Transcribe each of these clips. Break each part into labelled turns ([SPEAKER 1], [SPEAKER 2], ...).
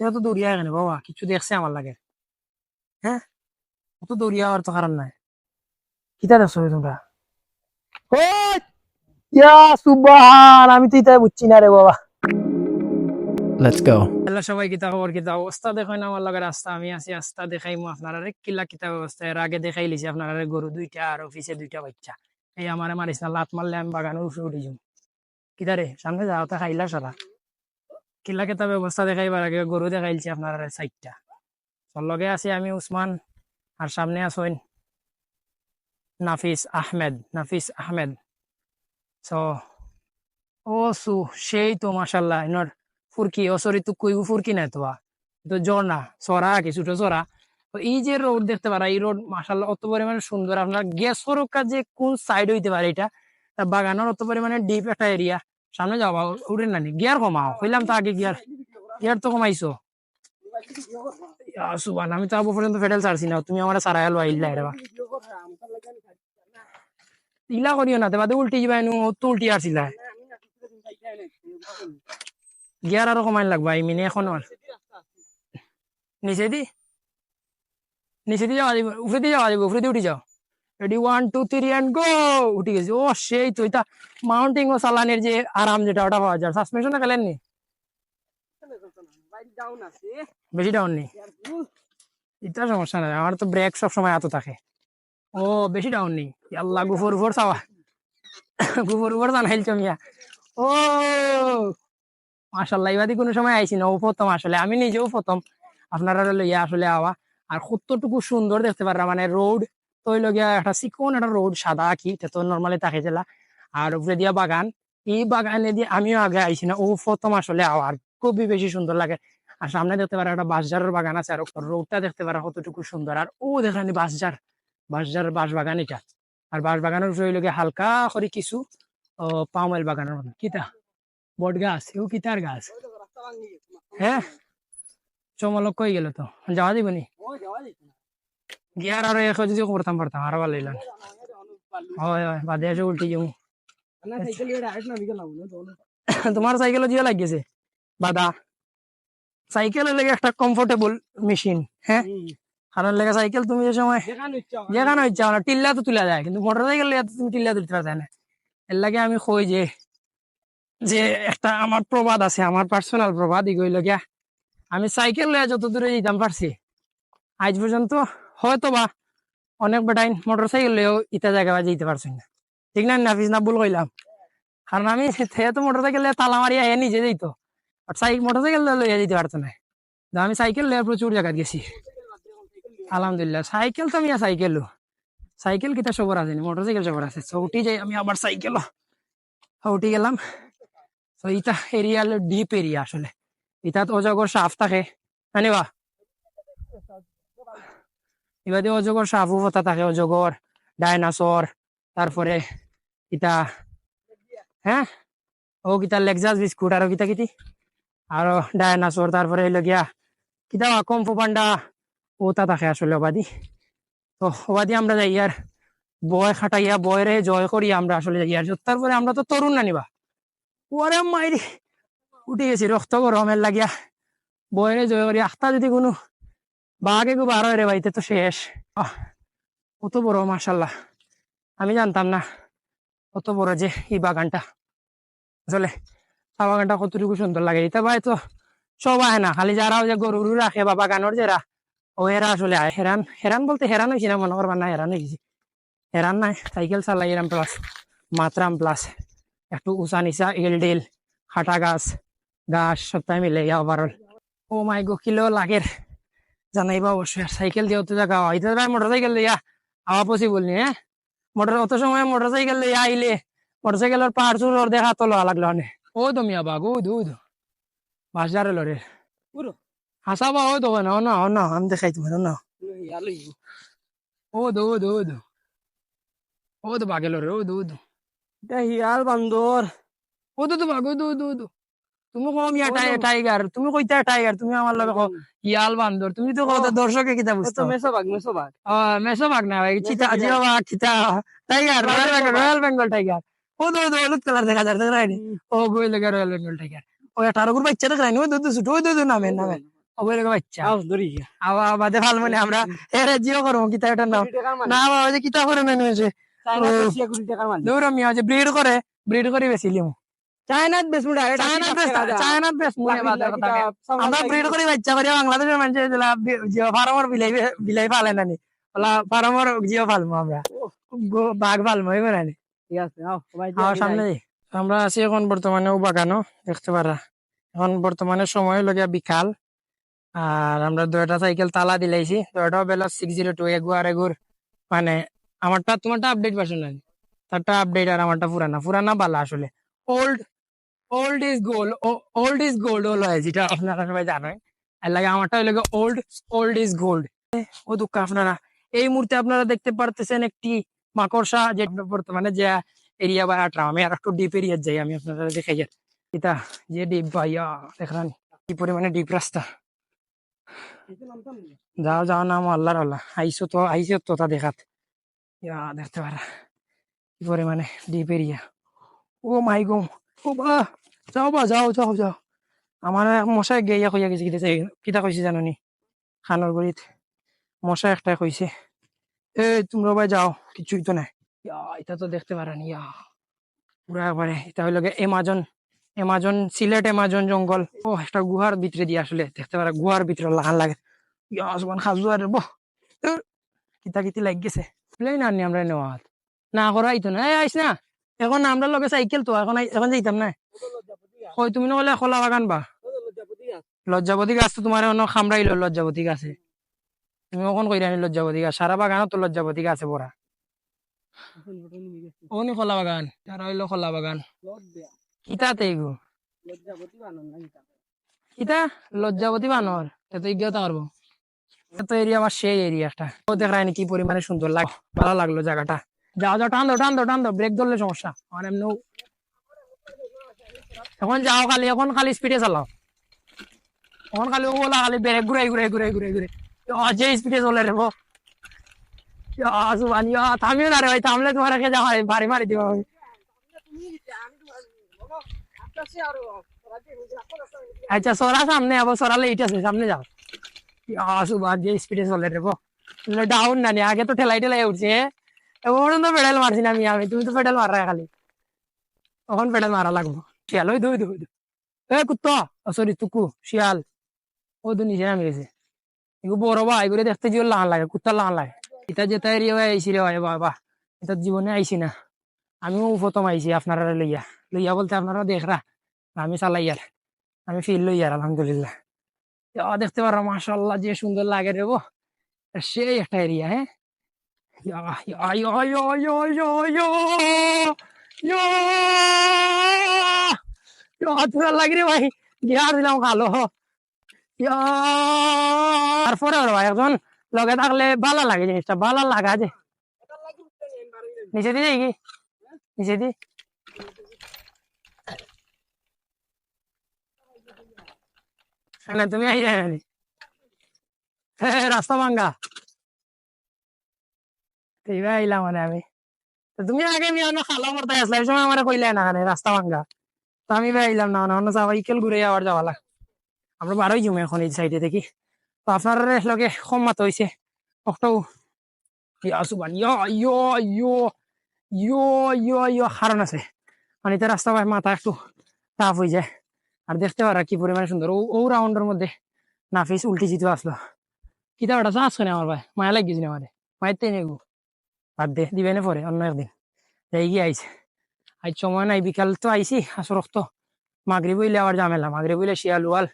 [SPEAKER 1] এটা তো দৌড়িয়া এখানে বাবা কিছু দেখছে আমার লাগে। হ্যাঁ? অত দৌড়িয়া আর তো কারণ নাই। কিতা দেখছ তোমরা? ও ইয়া সুবহান আমি তো ইতাই বুঝছি না রে বাবা।
[SPEAKER 2] Let's go.
[SPEAKER 1] হ্যালো সবাই কিতা খবর কিতা অবস্থা? দেখেন আমার লগে রাস্তা আমি আছি রাস্তা দেখাইমু আপনারা কিলা কিতা ব্যবস্থা এর আগে দেখাই লিছি আপনারা গরু দুইটা আর অফিসে দুইটা বাচ্চা। এই আমারে মারিস না লাত মারলে আমি উপরে উঠে যাম কিতা রে সামনে যাও তা খাইলা সারা। কিলা কিতা ব্যবস্থা দেখাইবার আগে গরু দেখাইলছি আপনারা সাইডটা তোর লগে আছি আমি উসমান আর সামনে আছেন নাফিস আহমেদ নাফিস আহমেদ। সো ও সু সেই তো মাশাল্লাহ ইনর ফুরকি ও সরি তো কইবু ফুরকি নাই তো তো ঝর্ণা সরা কি ছোট সরা তো এই যে রোড দেখতে পারা এই রোড মাশাল্লাহ অত পরিমাণে সুন্দর আপনার গ্যাসের কাজে কোন সাইড হইতে পারে এটা বাগানের অত পরিমাণে ডিপ একটা এরিয়া সামনে যাও উঠেন নানি গিয়ার কমাও হইলাম তো আগে গিয়ার। গিয়ার তো কমাইছো। সুবান আমি তো পর্যন্ত ফেডেল ছাড়ছি না, তুমি আমার সারাই আলো আইলা এটা ইলা করিও না বাদে উল্টি যাবা এনু, ও তো উল্টি আসিলা। গিয়ার আরও কমাইন লাগবা এই মিনি এখন আর। নিচে দি। নিচে দিয়ে যাওয়া যাবে উপরে দিয়ে যাওয়া যাবে উপরে দিয়ে উঠে যাও। Ready one two three and go উঠে গেছি। ও সেই তো এটা মাউন্টিং ও চালানের যে আরাম যেটা ওটা পাওয়া যায়। সাসপেনশনে খেলেন নি বেশি ডাউন নেই? এটা সমস্যা নাই আমার তো ব্রেক সব সময় এত থাকে। ও বেশি ডাউন নেই। আল্লাহ গুফর উপর চাওয়া। গুফর উপর জানাইল মিয়া। ও! কোনো সময় আইছি না ও প্রথম আসলে। আমি নিজেও প্রথম। আপনারা লইয়া আসলে আওয়া। আর কতটুকু সুন্দর দেখতে পারা মানে রোড তো হইল গিয়া একটা চিকন একটা রোড সাদা কি এটা তো নর্মালি থাকে জেলা আর উপরে দিয়া বাগান, এই বাগানে দিয়ে আমিও আগে আইছি না। ও প্রথম আসলে আর খুবই বেশি সুন্দর লাগে। আর সামনে দেখতে পারা একটা বাঁশঝাড়ের বাগান আছে আর রোডটা দেখতে পারা কতটুকু সুন্দর আর ও দেখানি বাঁশঝাড় বাঁশঝাড় বাঁশ বাগান এটা। আর বাঁশ বাগানের উপরে হইল হালকা করে কিছু পামেল বাগানের মতন কিতা? বট গাছ এও কিতার গাছ হ্যাঁ চমলক কই গেল তো। যাওয়া দিব নি। গিয়ার আর এক যদি করতাম পারতাম আরও ভালো লাগলাম হয় হয় বাদে এসে উল্টি যাব তোমার সাইকেলও জিও লাগিয়েছে বাদা সাইকেলের লেগে একটা কমফোর্টেবল মেশিন হ্যাঁ কারণ লেগে সাইকেল তুমি যে সময় যেখানে ইচ্ছা না টিল্লা তো তুলা যায় কিন্তু মোটর সাইকেল তুমি টিল্লা তুলতে পারতে না এর লাগে আমি কই যে যে একটা আমার প্রবাদ আছে আমার পার্সোনাল প্রবাদ এগুলো গিয়া আমি সাইকেল লয়ে যত দূরে যেতাম পারছি আজ পর্যন্ত হয়তো বা অনেক বেটাইন মোটর সাইকেল লয়েও ইটা জায়গা যেতে পারছি না। ঠিক না? নাফিস না ভুল কইলাম। কারণ আমি তো মোটর সাইকেল তালা মারিয়া এ নিজে যেত আর সাইকেল মোটর সাইকেল লইয়া যেতে পারতো না। তো আমি সাইকেল লয়ে প্রচুর জায়গা গেছি। আলহামদুলিল্লাহ। সাইকেল তো আমি সাইকেল সাইকেল কিতা সবর আছে মোটর সাইকেল সবর আছে। তো উঠি যাই আমি আবার সাইকেল উঠি গেলাম। তো ইটা এরিয়া ডিপ এরিয়া আসলে। ইটাত অজগর সাপ থাকে। জানিবা? ইবাদে অজগর সাপও হতা থাকে অজগর ডাইনাসর তারপরে ইটা হ্যাঁ ও কিতা লেক্সাস বিস্কুট আর কিতা কিতি? আর ডাইনাসর তারপরে হইল গিয়া কিতা কম্ফু পান্ডা ওটা থাকে আসলে অবাদি। তো অবাদি আমরা যাই আর বয় খাটাইয়া বয়রে জয় করি আমরা আসলে যাই আর তারপরে আমরা তো তরুণ না নিবা ওরে মাইরি উঠে গেছি রক্ত গরমের লাগিয়া। বয়রে জয় করি আখতা যদি কোনো বাঘে গো বার রে বাইতে তো শেষ। আহ, কত বড় মাসাল্লাহ আমি জানতাম না কত বড় যে এই বাগানটা। আসলে চা বাগানটা কতটুকু সুন্দর লাগে। এটা ভাই তো সব আয় না খালি যারা ওই যে গরু রাখে বা বাগানোর যারা ও এরা আসলে আয় হেরান হেরান বলতে হেরান হয়েছি না মনে করবার না হেরান হয়েছি হেরান নাই সাইকেল চালাই এরাম প্লাস মাত্রাম প্লাস একটু উঁচা নিচা এল ডেল হাঁটা গাছ গাছ সবটাই মিলে ওভারঅল ও মাই গো কিলো লাগের। জানাইবা অবশ্যই আর সাইকেল দিয়ে অত জায়গা হইতে ভাই মোটর সাইকেল দিয়া আওয়া পসিবল নি হ্যাঁ মোটর অত সময় মোটর সাইকেল দিয়ে আইলে মোটর সাইকেলের পাহাড় চুর ওর দেখা তো লওয়া লাগল অনেক ও তো মিয়া বাগ ও দু দু বাজারে লরে হাসা বা ও তো না না না আমি দেখাই তোমার না ও দো ও দো ও দো ও তো বাগে লরে ও দো ও দো
[SPEAKER 3] হিয়াল বান্দর
[SPEAKER 1] ও তো তো বাগ ও দো দো দো তুমি কম ইয়া টাইগার তুমি কইতা টাইগার তুমি আমার লগে ইয়াল বান্দর তুমি তো কত দর্শকে কিতা বুঝতো।
[SPEAKER 3] মেসোবাগ মেসোবাগ
[SPEAKER 1] মেসো বাঘ না ভাই চিতা জিও বাঘ চিতা tiger royal Bengal royal Bengal tiger ও তো তো হলুদ কালার দেখা যায় দেখা যায় ও গই লাগে রয়্যাল বেঙ্গল টাইগার ও আঠারো গুর বাচ্চা দেখা যায় ও দুধ ছুটো ও দুধ নামে নামে ও ওগুলো বাচ্চা।
[SPEAKER 3] আও ধরি
[SPEAKER 1] আবার বাদে ভালো মনে আমরা এর জিও করব কিতা এটা নাও না বাবা যে কিতা করে
[SPEAKER 3] টাকার মাল
[SPEAKER 1] দৌড় মিয়া যে ব্রিড করে ব্রিড করে বেশি লিমু। আমরা ব্রিড করে বাচ্চা করি বাংলাদেশের মানুষ জিও ফার্মার বিলাই বিলাই ফালে নানি ওলা ফার্মার জিও ফালমু আমরা বাঘ ফালমু এবার নানি
[SPEAKER 3] ঠিক আছে আও ভাই
[SPEAKER 1] সামনে আমরা আছি এখন বর্তমানে বাগানো দেখতে পারা এখন বর্তমানে সময় হলো গিয়া বিকাল আর আমরা দুটা সাইকেল তালা দিলাইছি দুটা বেলা সিক্স জিরো টু এগু আর এগুর মানে আমারটা তোমারটা আপডেট ভার্সন নাই তারটা আপডেট আর আমারটা পুরানা পুরানা বালা আসলে old old is gold old is gold হলো যেটা আপনারা সবাই জানেন। আর লাগে আমারটা হলো ওল্ড ওল্ড ইজ গোল্ড ও দুঃখ আপনারা। এই মুহূর্তে আপনারা দেখতে পারতেছেন একটি মাকড়সা যেটা বর্তমানে যে এরিয়া বা আটরা আমি আর একটু ডিপ এরিয়া যাই আমি আপনারা দেখাই। এটা যে ডিপ ভাইয়া দেখলাম কি পরিমাণে ডিপ রাস্তা। যাও যাও নাম আল্লাহর আল্লাহ। আইসো তো আইসো তো তা দেখাত। দেখতে পারা। কি পরিমাণে ডিপ এরিয়া ও মাই গো। ও যাও বা, যাও যাও যাও। আমার মশাই গেইয়া কইয়া গেছে, কিতা কিতা কইছে জাননি? খানৰ গুৰিত। মশা একটাই কইছে এ তোমরা ভাই যাও কিছুই তো নাই। এটা তো দেখতে পারেন ইয়া। পুরা একবারে এটা হইল এমাজন এমাজন সিলেট এমাজন জঙ্গল ও একটা গুহার ভিতরে দিয়ে আসলে দেখতে পারে গুহার ভিতরে লাগান লাগে। ইয়া আসমান খাজু আর বহ কিতা কিতি লাগ গেছে। প্লেন আনি আমরা নেওয়া না করা আইতো না আইস না। এখন আমরা লগে সাইকেল তো এখন এখন যাইতাম না। কই তুমি নহলে খোলা বাগান বা। লজ্জাবতী গাছ? তো তোমার অন্য খামড়াইলো লজ্জাবতী গাছে। তুমি কখন কইরা নি লজ্জাবতী গাছ? সারা বাগানত তো লজ্জাবতী গাছে পড়া ওনি খোলা বাগান তারা হইল খোলা বাগান। কিতাতে এগো কিতা লজ্জাবতী বানর এত ইজ্ঞতা করব এত এরিয়া আমার সেই এরিয়াটা ও দেখায় কি পরিমাণে সুন্দর লাগ ভালো লাগল জায়গাটা যাও যাও টান দাও টান দাও টান দাও ব্রেক ধরলে সমস্যা। আর এমনি এখন যাও খালি, এখন খালি স্পিডে চালাও। এখন খালি ওলা খালি ব্রেক ঘুরাই ঘুরাই ঘুরাই ঘুরাই ঘুরে যে স্পিডে চলে রে সুবান থামিও না রে ভাই, থামলে তোমার রেখে ভারী মারি দিব আমি আচ্ছা সরা সামনে সরালে আছে, সামনে যাও। যে স্পিডে চলে রে ডাউন নি, আগে তো ঠেলাই ঠেলাই উঠছে। এমন তো পেডাল মারছি না আমি তুমি তো পেডাল মারা খালি তখন পেডাল মারা লাগবো শিয়াল ওই দুই দুই এ কুত্তা সরি তুকু শিয়াল ও তো নিচে নামে গেছে এগুলো বড় বা এগুলো দেখতে জীবন লাগান লাগে কুত্তা লাগান লাগে এটা যেটা এরিয়া আইসি রে ভাই বাবা এটা জীবনে আইসি না আমিও প্রথম আইসি আপনারা লইয়া লইয়া বলতে আপনারা দেখরা আমি চালাই আর আমি ফিল লই আর আলহামদুলিল্লাহ দেখতে পারো মাশাল্লাহ যে সুন্দর লাগে রে সেই একটা এরিয়া হ্যাঁ ইয়া, ইয়া, ইয়া, ইয়া, ইয়া, ইয়া, ইয়া, ইয়া। ইয়া, তোরা লাগে রে ভাই গিয়ার দিলাম কালো ইয়া। তারপরে ওর ভাই একজন লগে থাকলে ভালো লাগে জিনিসটা ভালো লাগা যে নিচে দিয়ে যাই কি নিচে দি না তুমি আই রাস্তা ভাঙ্গা এইবার আইলাম মানে আমি তুমি আগে আমি অন্য খালা মরতে আসলে সময় আমার কইলে না মানে রাস্তা ভাঙ্গা তো আমি আইলাম না অন্য সাইকেল ঘুরে আবার যাওয়া লাগ আমরা বারোই জমে এখন এই সাইডে দেখি তো আপনার লগে কম হয়েছে অক্টো ইয়া ইয়া ইয়ো ইয়ো ইয়ো ইয়ো ইয়ো কারণ আছে মানে এটা রাস্তা ভাই মাথা একটু টাফ হয়ে যায় আর দেখতে পারা কি পরিমাণে সুন্দর ও ও রাউন্ডের মধ্যে নাফিস উল্টি জিতে আসলো কিতা ওটা চাষ করে আমার ভাই মায়া লাগিয়েছিল আমাদের মায়ের তেনে গো বাদ দে, দিবে না পরে, অন্য একদিন। যাই গিয়ে আইছে? আজ সময় নাই, বিকাল তো আইসি আসো রক্ত। মাগরি বইলে আবার ঝামেলা মাগরি বইলে শিয়ালুয়াল,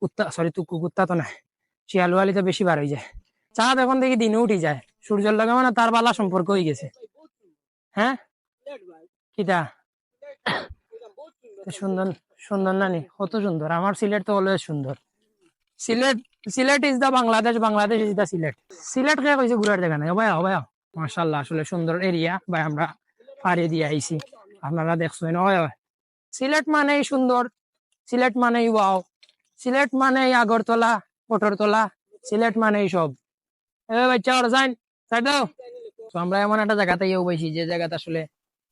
[SPEAKER 1] কুত্তা সরি তুকু কুত্তা তো নাই। শিয়ালুয়ালি তো বেশি বার হয়ে যায় চাঁদ এখন দেখি দিনে উঠি যায়, সূর্যের লগে মানে তার বালা সম্পর্ক হয়ে গেছে। হ্যাঁ? কিতা সুন্দর সুন্দর নানি, কত সুন্দর, আমার সিলেট তো অলওয়েজ সুন্দর। Sylhet Sylhet is the Bangladesh Bangladesh is the Sylhet. Sylhet কে কইছে ঘুরার জায়গা নাই? ভাই ভাই মাশাআল্লাহ, আসলে সুন্দর এরিয়া ভাই, আমরা পাড়ি দিয়ে আইছি। আপনারা দেখছেন সিলেট মানেই সুন্দর, সিলেট মানেই ওয়াও, সিলেট মানেই আগরতলা, পটরতলা, সিলেট মানেই সব। এ বাচ্চা ওরা যাইন সাইড আমরা এমন একটা জায়গাতে ইয়েও পাইছি যে জায়গাতে আসলে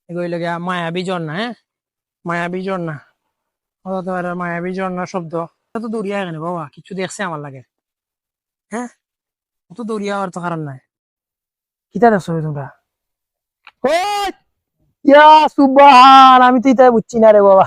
[SPEAKER 1] এগুলো মায়াবী ঝর্ণা হ্যাঁ? মায়াবী ঝর্ণা। পারে মায়াবী ঝর্ণা শব্দ। তো দৌড়িয়া এখানে, বাবা, কিছু দেখছে আমার লাগে। হ্যাঁ? অত দৌড়িয়া আর তো কারণ নাই। কিতা দেখছ তোমরা? ইয়া সুবহান আমি তো ইতা বুঝছি না রে বাবা।